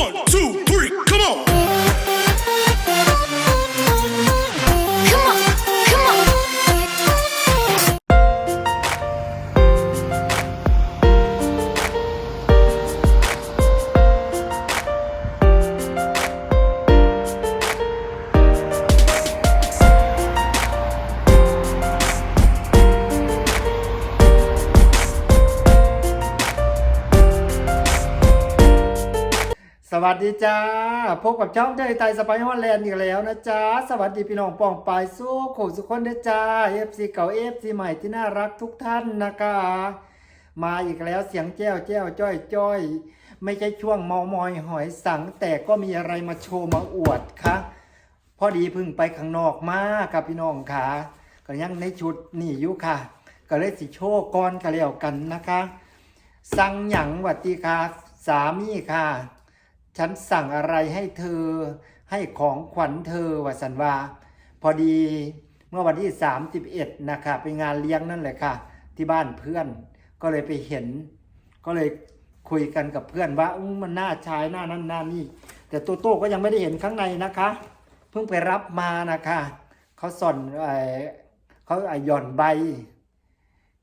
One, two, วัสดีจ้า พบกับช่องใจไตสไปฮอลแลนด์อีกแล้วนะจ้า สวัสดีพี่น้องปองปายสู้โขสุคนด้วยจ้า FC เก่า FC ใหม่ที่น่ารักทุกท่านนะคะ มาอีกแล้วเสียงแจ้วแจ้วจ้อยจ้อย ไม่ใช่ช่วงเมามอยหอยสัง แต่ก็มีอะไรมาโชว์มาอวดค่ะพอดีพึ่งไปข้างนอกมากับพี่น้องค่ะก็ยังในชุดนี่อยู่ค่ะ ก็เลยสิโชว์ก่อนกันแล้วกันนะคะ สั่งหยังวัดดีค่ะสามีค่ะ ฉันสั่งอะไรให้เธอ ให้ของขวัญเธอว่าสันว่า พอดีเมื่อวันที่ 31 นะคะไปงานเลี้ยงนั่นแหละค่ะ ที่บ้านเพื่อนก็เลยไปเห็น ก็เลยคุยกันกับเพื่อนว่าอุ้มันน่าชายหน้านั่นหน้านี่ แต่โตโต้ก็ยังไม่ได้เห็นข้างในนะคะ เพิ่งไปรับมานะคะเขาส่อนเขาหย่อนใบ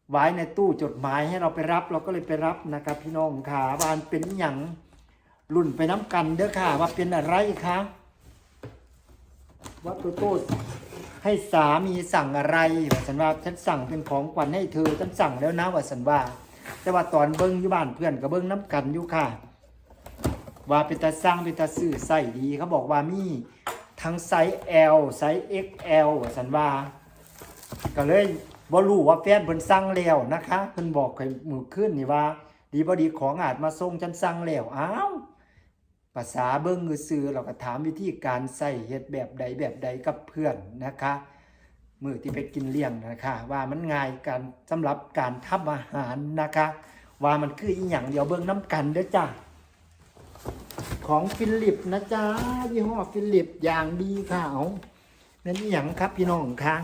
ไว้ในตู้จดหมายให้เราไปรับ เราก็เลยไปรับนะครับพี่น้องขาบานเป็นหยัง รุ่นไปน้ำกันเด้อค่ะ ว่าเป็นอะไรคะวัตัวโต้ให้สามีสั่งอะไรว่าสันว่าฉันสั่งเป็นของขวัญให้เธอฉันสั่งแล้วนะว่าสันว่า แต่ว่าตอนเบิ้งอยู่บ้านเพื่อนก็เบิ้งน้ำกันอยู่ค่ะ ว่าเป็นตาสร้างเป็นตาสื่อใส่ดีเขาบอกว่ามีทั้งไซส์ L ไซส์ XL ว่าสันว่า ก็เลยบ่รู้ว่าแฟนเพิ่นสั่งแล้วนะคะเพิ่นบอกให้มือขึ้นนี่ว่า ดีบ่ดีของอาจมาส่งฉันสั่งแล้วอ้าว ภาษาเบิ่งซื่อเราก็ถามวิธีการใส่เฮ็ดแบบใดแบบใดกับเพื่อนนะคะมือที่ไปกินเลี้ยงนะคะ ว่ามันง่ายกันสำหรับการทำอาหารนะคะ ว่ามันคืออีหยังเดี๋ยวเบิ่งน้ำกันเด้อจ้าของฟิลิปนะจ๊ะยี่ห้อฟิลิปอย่างดีค่ะเอานั่นอีหยังครับพี่น้องค่ะ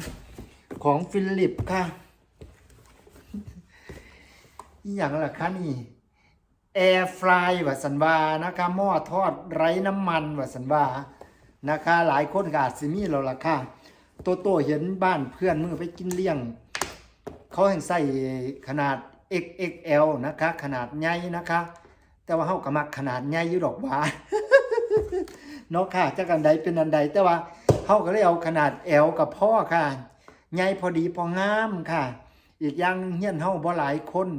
ของฟิลิปค่ะอีหยังล่ะคะนี่ แอร์ฟรายว่าสันวานะคะหม้อทอดไร้น้ำมันว่าสันวานะคะ หลายคนก็อาจสิมีแล้วล่ะค่ะโตโตเห็นบ้านเพื่อนมือไปกินเลี้ยง เขาแห่งใส่ขนาด XXL นะคะ ขนาดใหญ่นะคะ แต่ว่าเฮาก็มักขนาดใหญ่อยู่ดอกว่าเนาะค่ะจักอันใดเป็นอันใด แต่ว่าเฮาก็เลยเอาขนาด L กับพ่อค่ะใหญ่พอดีพองามค่ะ อีกอย่างเฮียนเฮาบ่หลายคน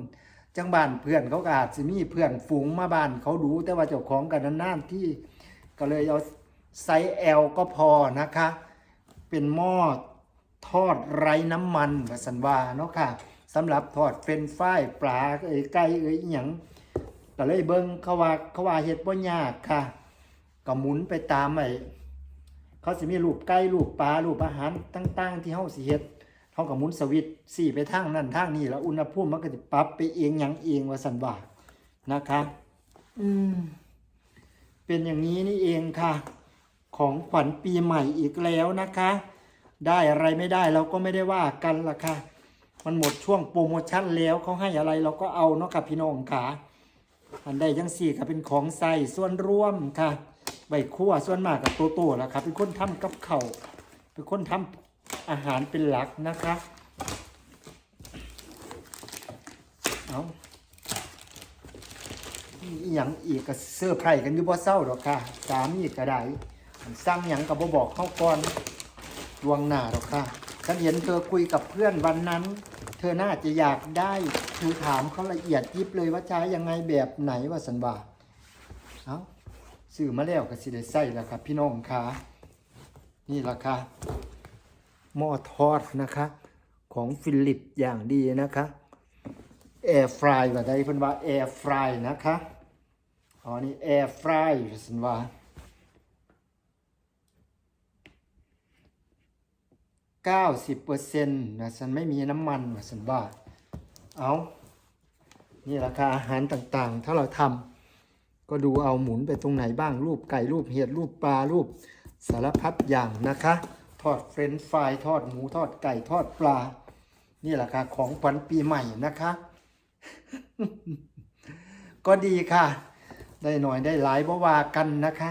จังบ้านเพื่อนเขาก็อาจสิมีเพื่อนฝูงมาบ้านเขาดูแต่ว่าเจ้าของกันนานๆที่ก็เลยเอาไซส์ L ก็พอนะคะ เป็นหม้อทอดไร้น้ำมันว่าสันว่าเนาะค่ะสำหรับทอดเฟรนฟรายปลาเอ้ยไก่เอ้ยอหยังก็เลยเบิ่งเขาว่าเขาว่าเฮ็ดบ่ยากค่ะก็หมุนไปตามไอ้เขาสิมีรูปไก่รูปปลารูปอาหารต่าง ๆ ที่เฮาสิเฮ็ด เฮาก็หมุนสวิตช์สี่ไปทางนั้นทางนี้แล้วอุณหภูมิมันก็สิปรับไปเองหยังเองว่าซั่นว่านะคะอืมเป็นอย่างนี้นี่เองค่ะ ของขวัญปีใหม่อีกแล้วนะคะ ได้อะไรไม่ได้เราก็ไม่ได้ว่ากันล่ะค่ะ มันหมดช่วงโปรโมชั่นแล้วเขาให้อะไรเราก็เอาเนาะค่ะพี่น้องค่ะอันใดยังสี่ก็เป็นของใส่ส่วนร่วมค่ะใบคั่วส่วนมากกับโตโต้แหละครับเป็นคนทำกับเขาวเป็นคนทำ อาหารเป็นหลักนะคะ เอาอีหยังอีกก็เสื้อไผ่กันอยู่บ่เศร้าหรอกค่ะ สามีก็ได้สร้างหยังกับบ่บอกเข้าก่อนดวงหน้าหรอกค่ะฉันเห็นเธอคุยกับเพื่อนวันนั้น เธอน่าจะอยากได้เธอถามเขาละเอียดยิบเลยว่าใช้ยังไงแบบไหนว่าสันว่าเอาซื้อมาแล้วก็สิได้ใส่แล้วครับพี่น้องค่ะนี่ราคา หม้อทอดนะคะ ของฟิลิปอย่างดีนะคะแอร์ฟรายว่าใดเพิ่นว่าแอร์ฟรายนะคะอ๋อนี่แอร์ฟรายสันว่าเก้าสิบเปอร์เซ็นต์นะสันไม่มีน้ำมันว่าสันว่าเอานี่ราคาอาหารต่างๆ ถ้าเราทำก็ดูเอาหมุนไปตรงไหนบ้างรูปไก่รูปเห็ดรูปปลารูปสารพัดอย่างนะคะ ทอดเฟรนช์ฟรายทอดหมูทอดไก่ทอดปลา นี่แหละค่ะ ของขวัญปีใหม่นะคะ ก็ดีค่ะ ได้หน่อยได้หลายบ่ว่ากันนะคะ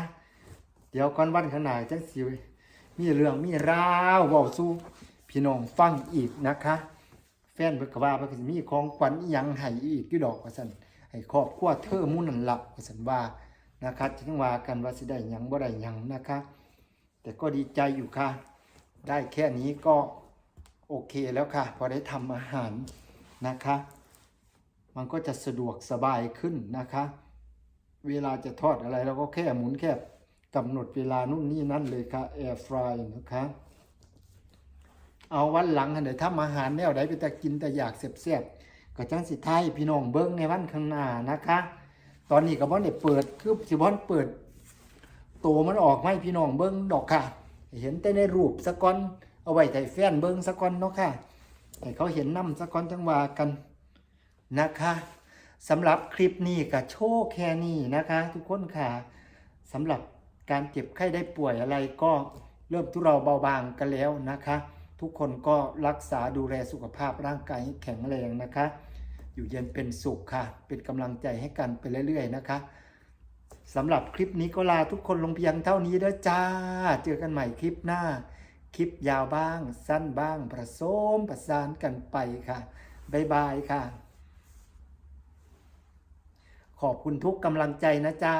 เดี๋ยวก่อนวันข้างหน้าจังสิมีเรื่องมีราวเว้าสู่พี่น้องฟังอีกนะคะ แฟนเพิ่นก็ว่าเพิ่นก็สิมีของขวัญยังให้อีกอยู่ดอกว่าซั่นให้ครอบครัวเธอมู่นั่นล่ะว่าซั่นว่านะคะจึงว่ากันว่าสิได้ยังบ่ได้ยังนะคะ แต่ก็ดีใจอยู่ค่ะ ได้แค่นี้ก็โอเคแล้วค่ะ พอได้ทำอาหารนะคะ มันก็จะสะดวกสบายขึ้นนะคะ เวลาจะทอดอะไรเราก็แค่หมุนแค่กำหนดเวลานู่นนี่นั่นเลยค่ะ air fry นะคะ เอาวันหลังหันเดี๋ยวทำอาหารแนวใดไปแต่กินแต่อยากเสียบๆก็จังสิไทยพี่น้องเบิ้งในวันข้างหน้านะคะ ตอนนี้ก็บ่ได้เปิดคือสิบ่เปิดโตมันออกไหมพี่น้องเบิ้งดอกค่ะ เห็นแต่ในรูปสะก้อนเอาไว้ใส่แฟนเบิ้งสะก้อนเนาะค่ะให้เขาเห็นน้ำสะก้อนจังว่ากันนะคะสำหรับคลิปนี้ก็โชว์แค่นี้นะคะ ทุกคนค่ะสำหรับการเจ็บไข้ได้ป่วยอะไรก็เริ่มทุเราเบาบางกันแล้วนะคะ ทุกคนก็รักษาดูแลสุขภาพร่างกายแข็งแรงนะคะ อยู่เย็นเป็นสุขค่ะ เป็นกำลังใจให้กันไปเรื่อยๆนะคะ สำหรับคลิปนี้ก็ลาทุกคนลงเพียงเท่านี้เด้อจ้า เจอกันใหม่คลิปหน้า คลิปยาวบ้าง สั้นบ้างผสมประสานกันไปค่ะ บ๊ายบายค่ะ ขอบคุณทุกกำลังใจนะจ้า